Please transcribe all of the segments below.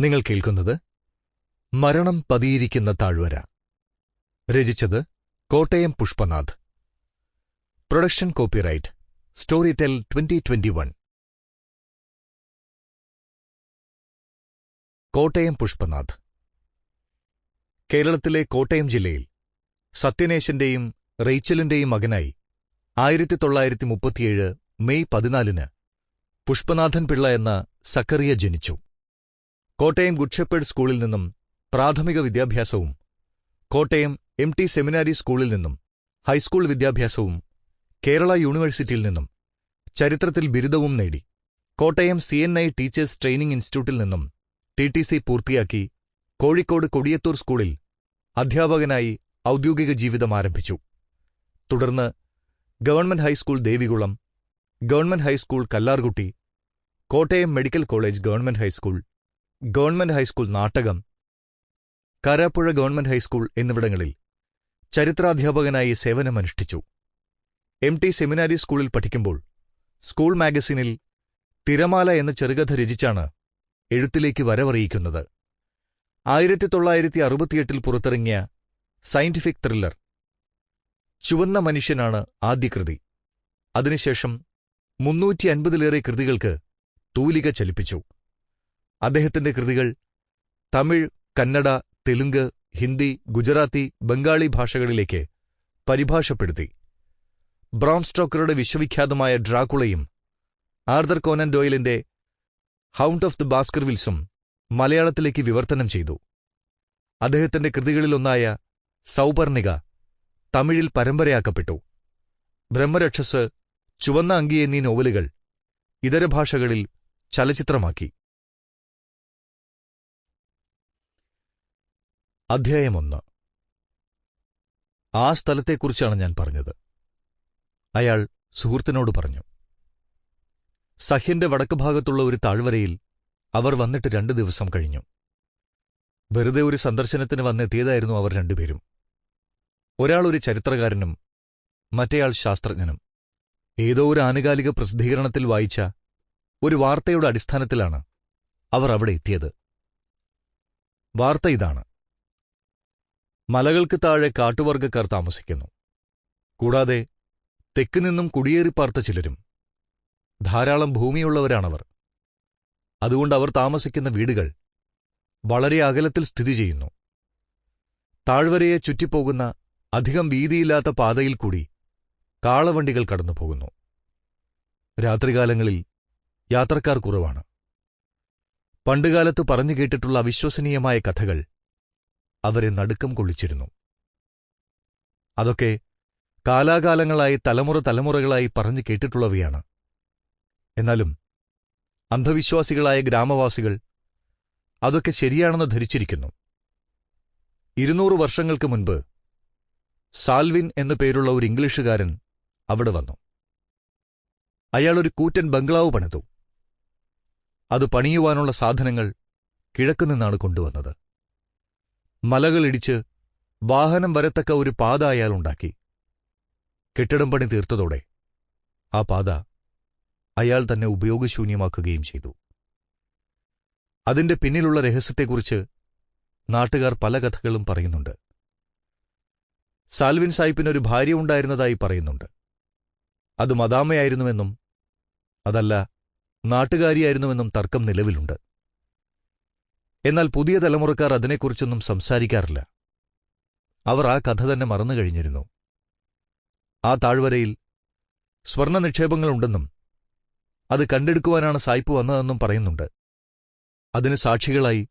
നിങ്ങൾ കേൾക്കുന്നത് മരണം പതിയിരിക്കുന്ന താഴ്വര. രചിച്ചത് Kottayam Pushpanath. Production copyright. Storytel twenty twenty one. Kottayam Pushpanath. കേരളത്തിലെ കോട്ടയം ജില്ലയിൽ സത്യനേശന്റെയും റെയ്ച്ചലിന്റെയും മകനായി ആയിരത്തി തൊള്ളായിരത്തി മുപ്പത്തിയേഴ് മെയ് പതിനാലിന് പുഷ്പനാഥൻ പിള്ള എന്ന സക്കറിയ ജനിച്ചു. കോട്ടയം ഗുഡ് ഷെപ്പേഡ് സ്കൂളിൽ നിന്നും പ്രാഥമിക വിദ്യാഭ്യാസവും കോട്ടയം എം ടി സെമിനാരി സ്കൂളിൽ നിന്നും ഹൈസ്കൂൾ വിദ്യാഭ്യാസവും കേരള യൂണിവേഴ്സിറ്റിയിൽ നിന്നും ചരിത്രത്തിൽ ബിരുദവും നേടി. Kottayam C N I teachers training ഇൻസ്റ്റിറ്റ്യൂട്ടിൽ നിന്നും ടി ടി സി പൂർത്തിയാക്കി കോഴിക്കോട് കൊടിയത്തൂർ സ്കൂളിൽ അധ്യാപകനായി ഔദ്യോഗിക ജീവിതം ആരംഭിച്ചു. തുടർന്ന് government high school Devikulam government high school Kallarkutty Kottayam medical college government high school government high school Nattakam Karappuzha government high school എന്നിവിടങ്ങളിൽ ചരിത്രാധ്യാപകനായി സേവനമനുഷ്ഠിച്ചു. എം ടി സെമിനാരി സ്കൂളിൽ പഠിക്കുമ്പോൾ സ്കൂൾ മാഗസിനിൽ തിരമാല എന്ന ചെറുകഥ രചിച്ചാണ് എഴുത്തിലേക്ക് വരവറിയിക്കുന്നത്. ആയിരത്തി തൊള്ളായിരത്തി അറുപത്തിയെട്ടിൽ പുറത്തിറങ്ങിയ സയന്റിഫിക് ത്രില്ലർ ചുവന്ന മനുഷ്യനാണ് ആദ്യ കൃതി. അതിനുശേഷം മുന്നൂറ്റി അൻപതിലേറെ കൃതികൾക്ക് തൂലിക ചലിപ്പിച്ചു. അദ്ദേഹത്തിന്റെ കൃതികൾ തമിഴ് കന്നഡ തെലുങ്ക് ഹിന്ദി ഗുജറാത്തി ബംഗാളി ഭാഷകളിലേക്ക് പരിഭാഷപ്പെടുത്തി. ബ്രോം സ്റ്റോക്കറുടെ വിശ്വവിഖ്യാതമായ ഡ്രാക്കുളയും ആർദർ കോനൻ ഡോയിലിന്റെ ഹൗണ്ട് ഓഫ് ദി ബാസ്കർവിൽസും മലയാളത്തിലേക്ക് വിവർത്തനം ചെയ്തു. അദ്ദേഹത്തിന്റെ കൃതികളിലൊന്നായ സൗപർണിക തമിഴിൽ പരമ്പരയാക്കപ്പെട്ടു. ബ്രഹ്മരക്ഷസ് ചുവന്ന അങ്കി എന്നീ നോവലുകൾ ഇതര ഭാഷകളിൽ ചലച്ചിത്രമാക്കി. അധ്യായമൊന്ന് ആ സ്ഥലത്തെക്കുറിച്ചാണ് ഞാൻ പറഞ്ഞത്. അയാൾ സുഹൃത്തിനോട് പറഞ്ഞു സഹ്യന്റെ വടക്കുഭാഗത്തുള്ള ഒരു താഴ്വരയിൽ അവർ വന്നിട്ട് രണ്ടു ദിവസം കഴിഞ്ഞു. വെറുതെ ഒരു സന്ദർശനത്തിന് വന്നെത്തിയതായിരുന്നു അവർ രണ്ടുപേരും. ഒരാൾ ഒരു ചരിത്രകാരനും മറ്റേയാൾ ശാസ്ത്രജ്ഞനും. ഏതോ ഒരു ആനുകാലിക പ്രസിദ്ധീകരണത്തിൽ വായിച്ച ഒരു വാർത്തയുടെ അടിസ്ഥാനത്തിലാണ് അവർ അവിടെ എത്തിയത്. വാർത്ത ഇതാണ്. മലകൾക്ക് താഴെ കാട്ടുവർഗക്കാർ താമസിക്കുന്നു. കൂടാതെ തെക്ക് നിന്നും കുടിയേറിപ്പാർത്ത ചിലരും ധാരാളം ഭൂമിയുള്ളവരാണവർ. അതുകൊണ്ട് അവർ താമസിക്കുന്ന വീടുകൾ വളരെ അകലത്തിൽ സ്ഥിതി ചെയ്യുന്നു. താഴ്വരയെ ചുറ്റിപ്പോകുന്ന അധികം വീതിയില്ലാത്ത പാതയിൽ കൂടി കാളവണ്ടികൾ കടന്നുപോകുന്നു. രാത്രികാലങ്ങളിൽ യാത്രക്കാർ കുറവാണ്. പണ്ടുകാലത്ത് പറഞ്ഞു കേട്ടിട്ടുള്ള അവിശ്വസനീയമായ കഥകൾ അവരെ നടുക്കം കൊള്ളിച്ചിരുന്നു. അതൊക്കെ കാലാകാലങ്ങളായി തലമുറ തലമുറകളായി പറഞ്ഞു കേട്ടിട്ടുള്ളവയാണ്. എന്നാലും അന്ധവിശ്വാസികളായ ഗ്രാമവാസികൾ അതൊക്കെ ശരിയാണെന്ന് ധരിച്ചിരിക്കുന്നു. ഇരുന്നൂറ് വർഷങ്ങൾക്ക് മുൻപ് സാൽവിൻ എന്നു പേരുള്ള ഒരു ഇംഗ്ലീഷുകാരൻ അവിടെ വന്നു. അയാളൊരു കൂറ്റൻ ബംഗ്ലാവ് പണിതു. അത് പണിയുവാനുള്ള സാധനങ്ങൾ കിഴക്കുനിന്നാണ് കൊണ്ടുവന്നത്. മലകളിടിച്ച് വാഹനം വരത്തക്ക ഒരു പാത അയാൾ ഉണ്ടാക്കി. കെട്ടിടം പണി തീർത്തതോടെ ആ പാത അയാൾ തന്നെ ഉപയോഗശൂന്യമാക്കുകയും ചെയ്തു. അതിന്റെ പിന്നിലുള്ള രഹസ്യത്തെക്കുറിച്ച് നാട്ടുകാർ പല കഥകളും പറയുന്നുണ്ട്. സാൽവിൻ സായിപ്പിനൊരു ഭാര്യ ഉണ്ടായിരുന്നതായി പറയുന്നുണ്ട്. അത് മദാമയായിരുന്നുവെന്നും അതല്ല നാട്ടുകാരിയായിരുന്നുവെന്നും തർക്കം നിലവിലുണ്ട്. എന്നാൽ പുതിയ തലമുറക്കാർ അതിനെക്കുറിച്ചൊന്നും സംസാരിക്കാറില്ല. അവർ ആ കഥ തന്നെ മറന്നു കഴിഞ്ഞിരുന്നു. ആ താഴ്വരയിൽ സ്വർണ നിക്ഷേപങ്ങളുണ്ടെന്നും അത് കണ്ടെടുക്കുവാനാണ് സായിപ്പ് വന്നതെന്നും പറയുന്നുണ്ട്. അതിന് സാക്ഷികളായി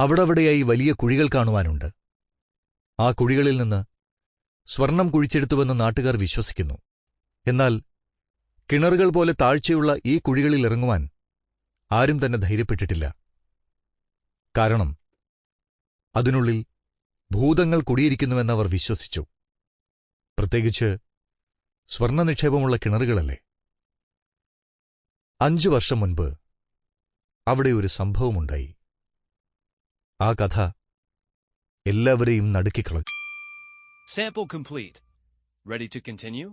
അവിടെവിടെയായി വലിയ കുഴികൾ കാണുവാനുണ്ട്. ആ കുഴികളിൽ നിന്ന് സ്വർണം കുഴിച്ചെടുത്തുവെന്ന് നാട്ടുകാർ വിശ്വസിക്കുന്നു. എന്നാൽ കിണറുകൾ പോലെ താഴ്ചയുള്ള ഈ കുഴികളിൽ ഇറങ്ങുവാൻ ആരും തന്നെ ധൈര്യപ്പെട്ടിട്ടില്ല. കാരണം അതിനുള്ളിൽ ഭൂതങ്ങൾ കുടിയിരിക്കുന്നുവെന്നവർ വിശ്വസിച്ചു പ്രത്യേകിച്ച് സ്വർണ നിക്ഷേപമുള്ള കിണറുകളല്ലേ അഞ്ചു വർഷം മുൻപ് അവിടെ ഒരു സംഭവമുണ്ടായി ആ കഥ എല്ലാവരെയും നടുക്കിക്കളഞ്ഞു Sample complete. Ready to continue?